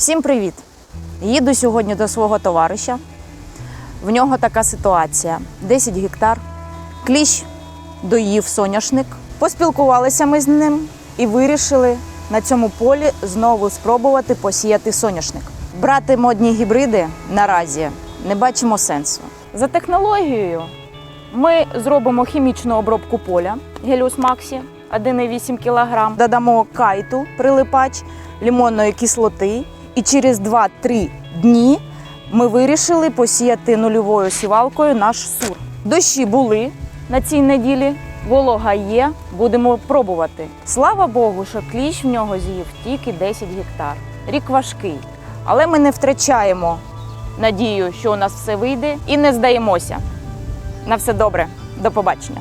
Всім привіт! Їду сьогодні до свого товариша. В нього така ситуація: 10 гектар, кліщ доїв соняшник. Поспілкувалися ми з ним і вирішили на цьому полі знову спробувати посіяти соняшник. Брати модні гібриди наразі не бачимо сенсу. За технологією ми зробимо хімічну обробку поля Геліус Максі 1,8 кг, додамо кайту прилипач, лимонної кислоти, і через 2-3 дні ми вирішили посіяти нульовою сівалкою наш сур. Дощі були на цій неділі, волога є, будемо пробувати. Слава Богу, що кліщ в нього з'їв тільки 10 гектар. Рік важкий, але ми не втрачаємо надію, що у нас все вийде, і не здаємося. На все добре, до побачення.